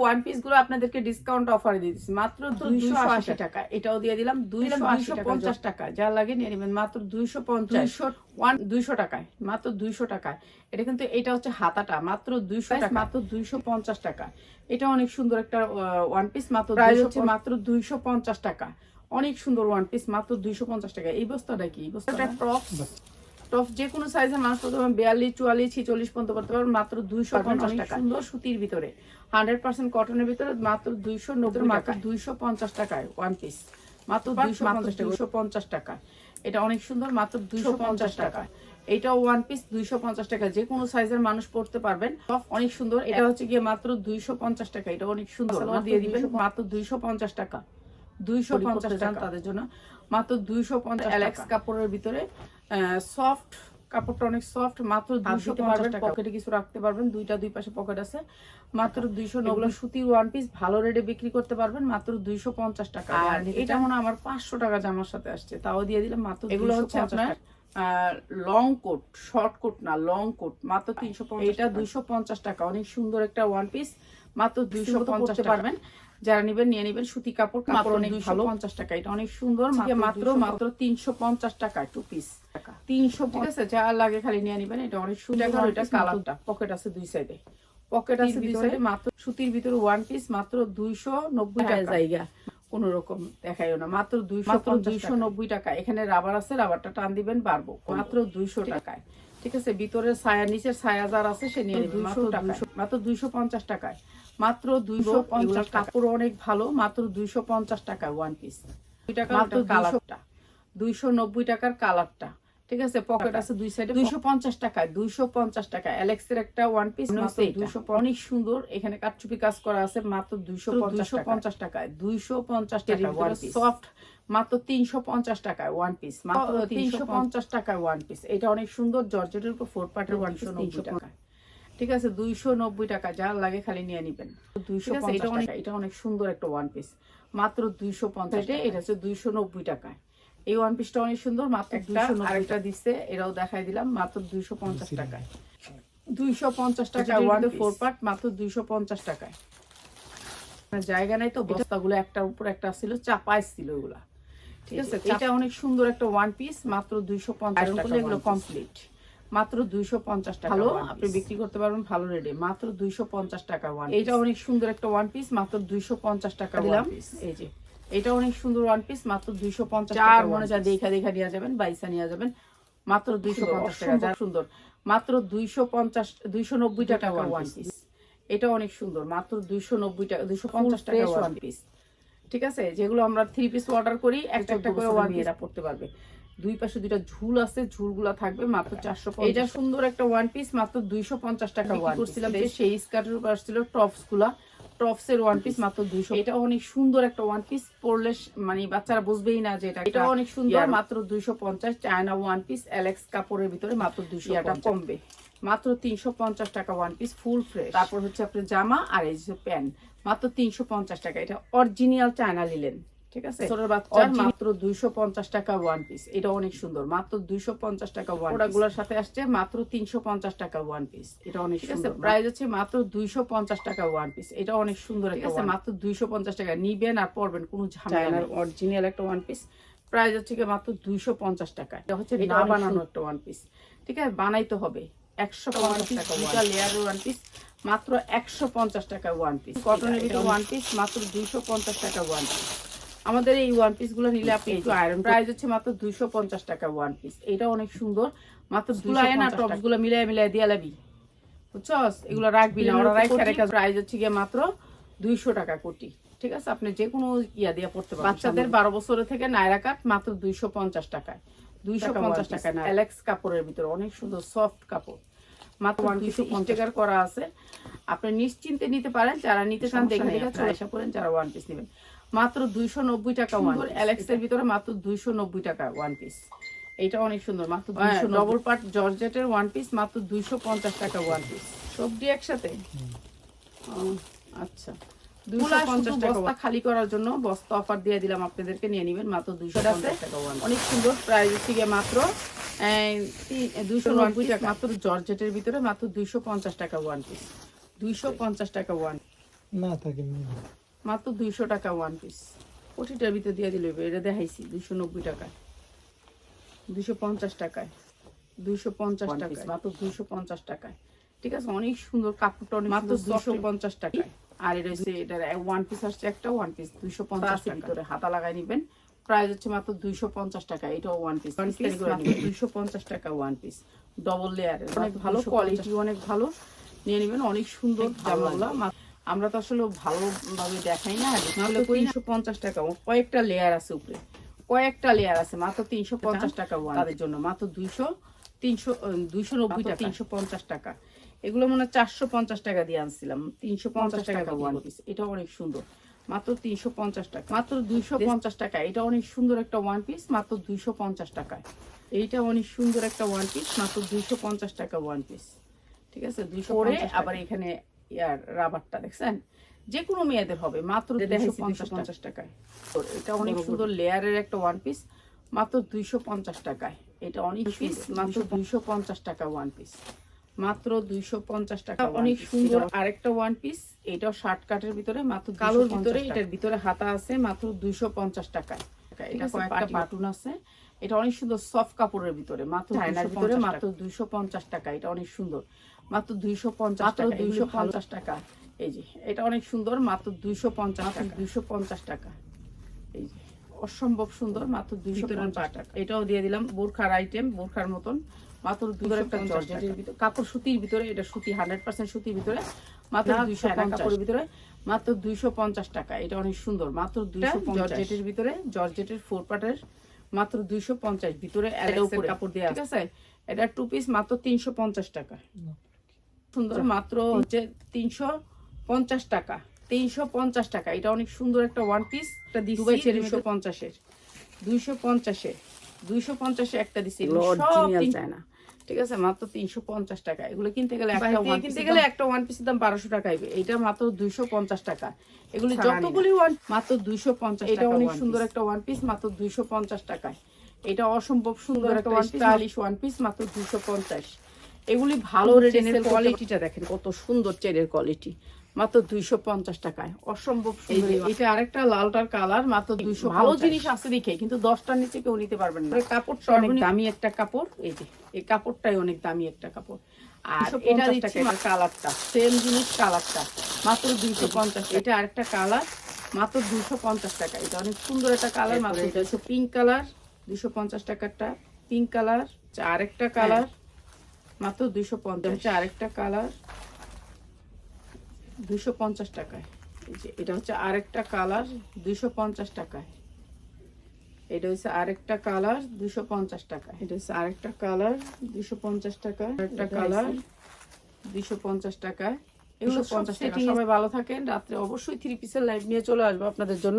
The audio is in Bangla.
ওয়ান পিসগুলো আপনাদেরকে ডিসকাউন্ট অফারে দিয়ে দিচ্ছি। মাত্র দুইশো আশি টাকা। এটাও দিয়ে দিলাম। দুইশো পঞ্চাশ টাকা যা লাগে নিয়ে নেবেন। মাত্র দুইশো পঞ্চাশ। ওয়ান দুইশো টাকায় মাত্র দুইশো টাকায়। এটা কিন্তু এটা হচ্ছে হাতাটা মাত্র দুইশো মাত্র দুইশো পঞ্চাশ টাকা। এটা অনেক সুন্দর একটা ওয়ান পিস মাত্র মাত্র দুইশো পঞ্চাশ টাকা। অনেক সুন্দর ওয়ান পিস মাত্র দুইশো পঞ্চাশ টাকা। এই বস্তাটা কি? বস্তাটা টপ টপ যে কোনো সাইজের মানুষ করতে পারবেন বিয়াল্লিশ চুয়াল্লিশ ছিচল্লিশ পর্যন্ত করতে পারবেন মাত্র দুইশো পঞ্চাশ টাকা। সুন্দর সুতির ভিতরে। হান্ড্রেড পার্সেন্ট কটনের ভিতরে মাত্র দুইশো নব্বই মাত্র দুইশো পঞ্চাশ টাকায় ওয়ান পিস মাত্র দুইশো পঞ্চাশ টাকা দুইশো পঞ্চাশ টাকা। এটা অনেক সুন্দর মাত্র দুইশো পঞ্চাশ টাকা। এটা ওয়ান পিস দুইশো পঞ্চাশ টাকা। যে কোনো সাইজের মানুষ পড়তে পারবেন। অনেক সুন্দর। এটা হচ্ছে গিয়ে মাত্র দুইশো পঞ্চাশ টাকা। এটা অনেক সুন্দর। দিয়ে দিবেন মাত্র দুইশো পঞ্চাশ টাকা। দুইশো পঞ্চাশ টাকা। তাদের জন্য। মাত্র দুইশো পঞ্চাশ অ্যালেক্স কাপড়ের ভিতরে সফট কাপড়টা অনেক সফট মাত্র দুইশো পঞ্চাশ পকেটে কিছু রাখতে পারবেন দুইটা দুই পাশে পকেট আছে। মাত্র দুইশো নগুলো সুতির ওয়ান পিস ভালো রেটে বিক্রি করতে পারবেন মাত্র দুইশো পঞ্চাশ টাকা। আর এটা মনে আমার পাঁচশো টাকা জামার সাথে আসছে তাও দিয়ে দিলাম মাত্র এগুলো হচ্ছে আপনার লং কোট শর্ট কোট না লং কোট মাত্র তিনশো এটা দুইশো পঞ্চাশ টাকা অনেক সুন্দর একটা ওয়ান পিস মাত্র দুইশো পঞ্চাশ পারবেন। যারা নেবেন নিয়ে নেবেন। সুতি কাপড় কাপড় অনেক ভালো। পঞ্চাশ টাকা। এটা অনেক সুন্দর মাত্র মাত্র তিনশো পঞ্চাশ টাকা টু পিস তিনশো ঠিক আছে যা লাগে খালি নিয়ে নেবেন। এটা অনেক সুন্দর এটা কালারটা পকেট আছে দুই সাইডে পকেট আছে দুই সাইডে মাত্র সুতির ভিতরে ওয়ান পিস মাত্র দুইশো নব্বই টাকা। জায়গা। কোন রকম দেখাইও না। মাত্র দুইশো দুইশো নব্বই টাকা। এখানে রাবার আছে রাবারটা টান দিবেন পারব মাত্র দুইশো টাকায়। ঠিক আছে ভিতরের ছায়া নিচের ছায়া যার আছে সে নিয়ে দুইশো টাকা মাত্র দুইশো পঞ্চাশ টাকায়। মাত্র দুইশো পঞ্চাশ কাপড় অনেক ভালো মাত্র দুইশো পঞ্চাশ টাকা ওয়ান পিস টাকা মাত্র কালারটা দুইশো নব্বই টাকার কালারটা ঠিক আছে? পকেট আছে দুই সাইডে দুইশো পঞ্চাশ টাকায় দুইশো পঞ্চাশ টাকা অ্যালেক্সের একটা ওয়ান পিস দুইশো অনেক সুন্দর। এখানে কাটচুপি কাজ করা আছে মাত্র দুইশো দুইশো পঞ্চাশ টাকায়। দুইশো পঞ্চাশ টাকা ওয়ান পিস সফট মাত্র তিনশো পঞ্চাশ টাকায় ওয়ান পিস মাত্র তিনশো পঞ্চাশ। টাকায় ওয়ান পিস এটা অনেক সুন্দর। জর্জেটের উপর ফোর পার্টের ওয়ানশো তিনশো টাকা ঠিক আছে দুইশো নব্বই টাকা যা লাগে খালি নিয়ে নিবেন। দুইশো এটা অনেক এটা অনেক সুন্দর একটা ওয়ান পিস মাত্র দুইশো পঞ্চাশ এটা হচ্ছে দুইশো নব্বই টাকায়। এই ওয়ান পিসটা অনেক সুন্দর মাত্র একটা আরেকটা। দিচ্ছে এরাও দেখাই দিলাম মাত্র দুইশো পঞ্চাশ টাকায়। দুইশো পঞ্চাশ টাকা ওয়ান ফোর পার্ট মাত্র দুইশো পঞ্চাশ টাকায়। মানে জায়গা নাই তো বস্তাগুলো একটার উপর একটা ছিল চাপাই ছিল ওগুলা ঠিক আছে এটা অনেক সুন্দর একটা ওয়ান পিস মাত্র দুইশো পঞ্চাশ এগুলো কমপ্লিট মাত্র দুইশো পঞ্চাশ টাকা ভালো? আপনি বিক্রি করতে পারবেন ভালো রেটে মাত্র দুইশো পঞ্চাশ টাকা ওয়ান এটা অনেক সুন্দর একটা ওয়ান পিস মাত্র দুইশো পঞ্চাশ টাকা দিলাম। এই যে এটা অনেক সুন্দর ওয়ান পিস মাত্র দুইশো পঞ্চাশ চার মনে যা দেখা দেখা নিয়ে যাবেন বাইসা নিয়ে যাবেন মাত্র দুইশো পঞ্চাশ টাকা। সুন্দর। মাত্র দুইশো পঞ্চাশ দুইশো নব্বই টাকা ওয়ান পিস এটা অনেক সুন্দর। মাত্র দুইশো নব্বই টাকা দুইশো পঞ্চাশ টাকা ওয়ান পিস ঠিক আছে? যেগুলো আমরা থ্রি পিস অর্ডার করি একটা একটা করে ওয়ান পিস পড়তে পারবে। দুই পাশে দুইটা ঝুল আছে ঝুলগুলা থাকবে মাত্র চারশো এটা সুন্দর একটা ওয়ান পিস মাত্র দুইশো পঞ্চাশ টাকা ওয়ান করছিলাম যে সেই স্কার্টের উপর আসছিল টপসগুলা টপস এর ওয়ান পিস মাত্র দুইশো এটা অনেক সুন্দর একটা ওয়ান পিস পরলে মানে বাচ্চারা বুঝবেই না যে এটা এটা অনেক সুন্দর মাত্র দুইশো পঞ্চাশ চায়না ওয়ান পিস অ্যালেক্স কাপড়ের ভিতরে মাত্র দুইশো এটা কমবে। মাত্র তিনশো পঞ্চাশ টাকা ওয়ান পিস ফুল ফ্রেশ তারপর হচ্ছে আপনার জামা আর এই যে প্যান্ট মাত্র তিনশো পঞ্চাশ টাকা। এটা অরিজিনাল চায়না লিলেন ঠিক আছে? ছোটের বাচ্চার মাত্র দুইশো পঞ্চাশ টাকা ওয়ান পিস এটা অনেক সুন্দর। মাত্র দুইশো পঞ্চাশ টাকা ওয়ান সাথে আসছে মাত্র তিনশো পঞ্চাশ টাকা ওয়ান পিস এটা অনেক সুন্দর। প্রাইস হচ্ছে মাত্র দুইশো পঞ্চাশ টাকা ওয়ান পিস এটা অনেক সুন্দর একটা মাত্র দুইশো পঞ্চাশ টাকা। নিবেন আর পরবেন কোনো ঝামেলা অরিজিনাল একটা ওয়ান পিস প্রাইস হচ্ছে মাত্র দুইশো পঞ্চাশ টাকা। এটা হচ্ছে না বানানো একটা ওয়ান পিস ঠিক আছে? বানাইতে হবে। একশো পঞ্চাশ টাকা দুটা লেয়ারের ওয়ান পিস মাত্র একশো পঞ্চাশ টাকা ওয়ান পিস কটনের ভিতরে ওয়ান পিস মাত্র দুইশো পঞ্চাশ টাকা ওয়ান পিস আমাদের এই ওয়ান পিসগুলো নিলে আপনি একটু আয়রন প্রাইস হচ্ছে মাত্র দুইশো পঞ্চাশ টাকা ওয়ান পিস এটা অনেক সুন্দর। মাত্র দুইশো না টপসগুলো মিলাই মিলাই দিয়ে লাবি। বুঝছস? এগুলো রাখবি না। ওরা রাখা রেখা প্রাইস হচ্ছে গিয়ে মাত্র দুইশো টাকা কোটি। ঠিক আছে? আপনি যে কোনো ইয়া দিয়ে পড়তে পারেন বাচ্চাদের বারো বছরের থেকে নাইরা কাট মাত্র দুইশো পঞ্চাশ টাকায়। দুইশো পঞ্চাশ টাকা না অ্যালেক্স কাপড়ের ভিতরে অনেক সুন্দর সফট কাপড়। মাত্র দুইশো পঞ্চাশ করা আছে। আপনি নিশ্চিন্তে নিতে পারেন। যারা নিতে চান দেখে দেখে চলে করেন যারা ওয়ান পিস নেবেন। মাত্র দুইশো নব্বই টাকা ওয়ান অ্যালেক্সের ভিতরে মাত্র দুইশো নব্বই টাকা ওয়ান পিস এটা অনেক সুন্দর মাত্র দুইশো ডবল পার্ট জর্জেটের ওয়ান পিস মাত্র দুইশো পঞ্চাশ টাকা ওয়ান পিস সবজি একসাথে? আচ্ছা। দুইশো পঞ্চাশ টাকা বস্তা খালি করার জন্য বস্তা অফার দিয়ে দিলাম আপনাদেরকে নিয়ে নেবেন মাত্র দুইশো টাকা ওয়ান অনেক সুন্দর প্রাইস গিয়ে মাত্র দুইশো নব্বই টাকা। মাত্র জর্জেটের ভিতরে মাত্র দুইশো পঞ্চাশ টাকা ওয়ান পিস দুইশো পঞ্চাশ টাকা ওয়ান না থাকে মাত্র দুইশো টাকা ওয়ান পিস কোটিটার ভিতরে দিয়ে দিলে। এটা দেখাইছি দুইশো নব্বই টাকায় দুইশো পঞ্চাশ টাকায়। দুইশো পঞ্চাশ টাকায়। মাত্র দুইশো পঞ্চাশ টাকায়। ঠিক আছে অনেক সুন্দর কাপড়টা অনেক মাত্র দুইশো পঞ্চাশ টাকায়। আর এটা হচ্ছে এটার ওয়ান পিস আসছে একটা ওয়ান পিস দুইশো পঞ্চাশ ভিতরে হাতা লাগাই নিবেন। প্রাইস হচ্ছে মাত্র দুইশো পঞ্চাশ টাকা এটাও ওয়ান পিস দুইশো পঞ্চাশ টাকা ওয়ান পিস ডবল লেয়ারের অনেক ভালো কোয়ালিটি অনেক ভালো। নিয়ে নেবেন অনেক সুন্দর জামাগুলো আমরা তো আসলে ভালোভাবে দেখাই না। নাহলে তিনশো পঞ্চাশ টাকা। কয়েকটা লেয়ার আছে উপরে। কয়েকটা লেয়ার আছে মাত্র তিনশো পঞ্চাশ টাকা তাদের জন্য। মাত্র দুইশো তিনশো দুইশো নব্বই টাকা। তিনশো পঞ্চাশ টাকা। এগুলো মনে হয় চারশো পঞ্চাশ টাকা দিয়ে আনছিলাম। তিনশো পঞ্চাশ টাকা ওয়ান পিস এটা অনেক সুন্দর। মাত্র তিনশো পঞ্চাশ টাকা। মাত্র দুইশো পঞ্চাশ টাকা। এটা অনেক সুন্দর একটা ওয়ান পিস মাত্র দুইশো পঞ্চাশ টাকায়। এইটা অনেক সুন্দর একটা ওয়ান পিস মাত্র দুইশো পঞ্চাশ টাকা ওয়ান পিস ঠিক আছে? দুইশো আবার এখানে ইয়ার রাবারটা দেখছেন? যে কোনো মেয়েদের হবে মাত্র দুইশো পঞ্চাশ টাকায়। এটা অনেক সুন্দর লেয়ারের একটা ওয়ান পিস মাত্র দুইশো পঞ্চাশ টাকায়। এটা অনেক পিস মাত্র দুইশো পঞ্চাশ টাকা ওয়ান পিস মাত্র দুইশো পঞ্চাশ টাকা অনেক সুন্দর আরেকটা ওয়ান পিস এটাও শার্ট কাটের ভিতরে মাত্র কালোর ভিতরে এটার ভিতরে হাতা আছে মাত্র দুইশো পঞ্চাশ টাকায়। এটা কয়েকটা বাটুন আছে। এটা অনেক সুন্দর সফট কাপড়ের ভিতরে মাত্র ভিতরে মাত্র দুইশো পঞ্চাশ টাকা এটা অনেক সুন্দর। মাত্র দুইশো পঞ্চাশ টাকা দুইশো পঞ্চাশ টাকা। এই যে এটা অনেক সুন্দর মাত্র দুইশো পঞ্চাশ দুইশো পঞ্চাশ টাকা। এই যে অসম্ভব সুন্দর মাত্র দুইশো পঞ্চাশ টাকা। এটাও দিয়ে দিলাম বোরখার আইটেম বোরখার মতন। মাত্র দুশো একটা জর্জেটের ভিতরে কাপড় সুতির ভিতরে এটা সুতি হান্ড্রেড পার্সেন্ট সুতির ভিতরে মাত্র দুইশো কাপড়ের ভিতরে। মাত্র দুইশো পঞ্চাশ টাকা এটা অনেক সুন্দর মাত্র দুইশো জর্জেটের ভিতরে জর্জেটের ফোর পার্টের মাত্র দুইশো পঞ্চাশ। ভিতরে কাপড় দেওয়া ঠিক আছে। এটা টু পিস মাত্র তিনশো পঞ্চাশ টাকা। সুন্দর। মাত্র হচ্ছে তিনশো পঞ্চাশ টাকা। তিনশো পঞ্চাশ টাকা। এটা অনেক সুন্দর একটা ওয়ান পিস একটা দুবাই দুইশো পঞ্চাশের। দুইশো পঞ্চাশে দুইশো পঞ্চাশে একটা দিচ্ছি না ঠিক আছে মাত্র তিনশো পঞ্চাশ টাকা। এগুলো কিনতে গেলে একটা one কিনতে গেলে একটা ওয়ান পিসের দাম বারোশো টাকা আইবে এটা মাত্র দুইশো পঞ্চাশ টাকা। এগুলি যতগুলি ওয়ান মাত্র দুইশো পঞ্চাশ এটা অনেক সুন্দর একটা ওয়ান পিস মাত্র দুইশো পঞ্চাশ টাকায়। এটা অসম্ভব সুন্দর একটা স্টাইলিশ ওয়ান পিস মাত্র দুইশো পঞ্চাশ। এগুলি ভালো চেনের কোয়ালিটিটা দেখেন কত সুন্দর চেনের কোয়ালিটি মাত্র দুইশো পঞ্চাশ টাকায়। অসম্ভব সুন্দর এটা আরেকটা লালটার কালার মাত্র দুইশো ভালো জিনিস আছে দেখে কিন্তু দশটার নিচে কেউ নিতে পারবেন না। কাপড়টা অনেক দামি একটা কাপড় এই যে এই কাপড়টাই অনেক দামি একটা কাপড়। আর এটা দিচ্ছি কালারটা সেম জিনিস কালারটা মাত্র দুইশো পঞ্চাশ এটা আরেকটা কালার মাত্র দুইশো পঞ্চাশ টাকা। এটা অনেক সুন্দর একটা কালার মাত্র এটা হচ্ছে পিঙ্ক কালার দুইশো পঞ্চাশ টাকারটা পিঙ্ক কালার আরেকটা কালার মাত্র দুইশো পঞ্চাশ। হচ্ছে আরেকটা কালার। দুইশো পঞ্চাশ টাকায়। যে এটা হচ্ছে আরেকটা কালার দুইশো পঞ্চাশ টাকায়। এটা হচ্ছে আরেকটা কালার দুইশো পঞ্চাশ টাকা এটা হচ্ছে আরেকটা কালার দুইশো পঞ্চাশ টাকা একটা কালার দুইশো পঞ্চাশ টাকায়। এগুলো পঞ্চাশ টাকা। সবাই ভালো থাকেন। রাত্রে অবশ্যই থ্রি পিসের লাইভ নিয়ে চলে আসব আপনাদের জন্য।